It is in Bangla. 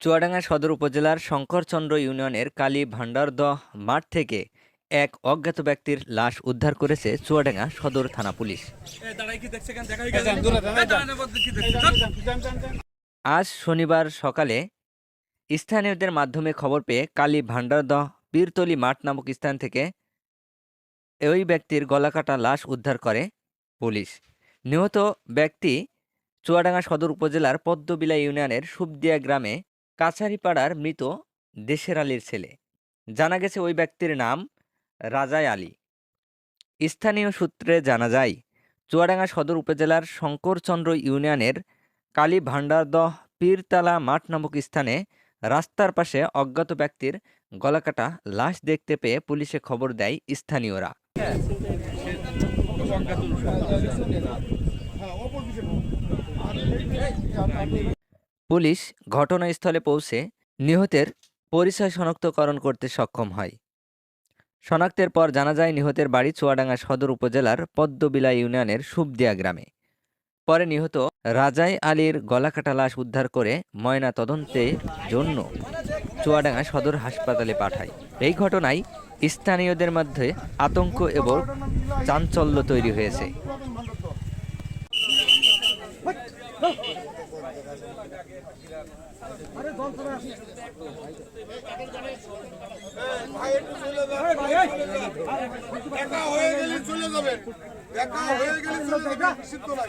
চুয়াডাঙ্গা সদর উপজেলার শঙ্করচন্দ্র ইউনিয়নের কালী ভান্ডারদহ মাঠ থেকে এক অজ্ঞাত ব্যক্তির লাশ উদ্ধার করেছে চুয়াডাঙ্গা সদর থানা পুলিশ। আজ শনিবার সকালে স্থানীয়দের মাধ্যমে খবর পেয়ে কালী ভান্ডারদহ পীরতলি মাঠ নামক স্থান থেকে ওই ব্যক্তির গলাকাটা লাশ উদ্ধার করে পুলিশ। নিহত ব্যক্তি চুয়াডাঙ্গা সদর উপজেলার পদ্মবিলা ইউনিয়নের সুবদিয়া গ্রামে কাছারিপাড়ার মৃত দেশের আলীর ছেলে। জানা গেছে ওই ব্যক্তির নাম রাজায় আলী। স্থানীয় সূত্রে জানা যায়, চুয়াডাঙ্গা সদর উপজেলার শঙ্করচন্দ্র ইউনিয়নের কালী ভান্ডারদহ পীরতলা মাঠ নামক স্থানে রাস্তার পাশে অজ্ঞাত ব্যক্তির গলাকাটা লাশ দেখতে পেয়ে পুলিশে খবর দেয় স্থানীয়রা। পুলিশ ঘটনাস্থলে পৌঁছে নিহতের পরিচয় শনাক্তকরণ করতে সক্ষম হয়। শনাক্তের পর জানা যায় নিহতের বাড়ি চুয়াডাঙ্গা সদর উপজেলার পদ্মবিলা ইউনিয়নের সুবদিয়া গ্রামে। পরে নিহত রাজাই আলীর গলাকাটা লাশ উদ্ধার করে ময়না তদন্তের জন্য চুয়াডাঙ্গা সদর হাসপাতালে পাঠায়। এই ঘটনায় স্থানীয়দের মধ্যে আতঙ্ক এবং চাঞ্চল্য তৈরি হয়েছে। একা হয়ে গেলে চলে যাবে একা হয়ে গেলে চলে যাবে সিদ্ধ নাই